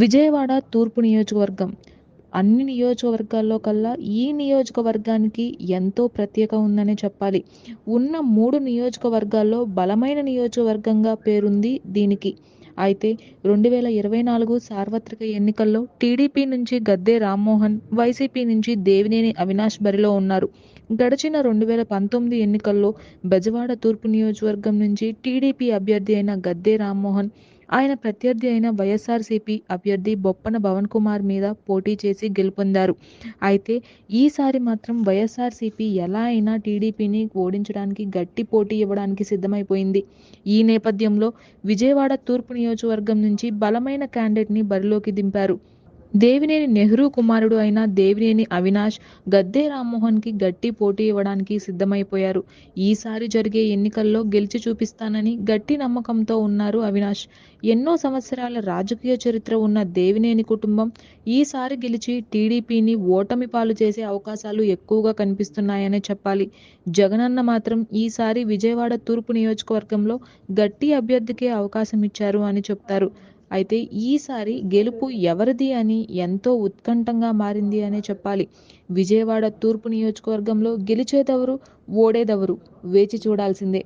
విజయవాడ తూర్పు నియోజకవర్గం. అన్ని నియోజకవర్గాల్లో కల్లా ఈ నియోజకవర్గానికి ఎంతో ప్రత్యేక ఉందనే చెప్పాలి. ఉన్న మూడు నియోజకవర్గాల్లో బలమైన నియోజకవర్గంగా పేరుంది దీనికి. అయితే రెండు వేల ఇరవై నాలుగు సార్వత్రిక ఎన్నికల్లో టీడీపీ నుంచి గద్దె రామ్మోహన్ వైసీపీ నుంచి దేవినేని అవినాష్ బరిలో ఉన్నారు. గడిచిన రెండు వేల పంతొమ్మిది ఎన్నికల్లో బెజవాడ తూర్పు నియోజకవర్గం నుంచి టీడీపీ అభ్యర్థి అయిన గద్దె రామ్మోహన్ ఆయన ప్రత్యర్థి అయిన వైఎస్ఆర్సీపీ అభ్యర్థి బొప్పన భవన్ కుమార్ మీద పోటీ చేసి గెలుపొందారు. అయితే ఈసారి మాత్రం వైఎస్ఆర్సీపీ ఎలా అయినా టీడీపీని ఓడించడానికి గట్టి పోటీ ఇవ్వడానికి సిద్ధమైపోయింది. ఈ నేపథ్యంలో విజయవాడ తూర్పు నియోజకవర్గం నుంచి బలమైన క్యాండిడేట్ని బరిలోకి దింపారు. దేవినేని నెహ్రూ కుమారుడు అయిన దేవినేని అవినాష్ గద్దె రామ్మోహన్కి గట్టి పోటీ ఇవ్వడానికి సిద్ధమైపోయారు. ఈసారి జరిగే ఎన్నికల్లో గెలిచి చూపిస్తానని గట్టి నమ్మకంతో ఉన్నారు అవినాష్. ఎన్నో సంవత్సరాల రాజకీయ చరిత్ర ఉన్న దేవినేని కుటుంబం ఈసారి గెలిచి టీడీపీని ఓటమి పాలు చేసే అవకాశాలు ఎక్కువగా కనిపిస్తున్నాయనే చెప్పాలి. జగనన్న మాత్రం ఈసారి విజయవాడ తూర్పు నియోజకవర్గంలో గట్టి అభ్యర్థికే అవకాశం ఇచ్చారు అని చెప్తారు. అయితే ఈసారి గెలుపు ఎవరిది అని ఎంతో ఉత్కంఠంగా మారింది అనే చెప్పాలి. విజయవాడ తూర్పు నియోజకవర్గంలో గెలిచేదెవరు? ఓడేదెవరు? వేచి చూడాల్సిందే.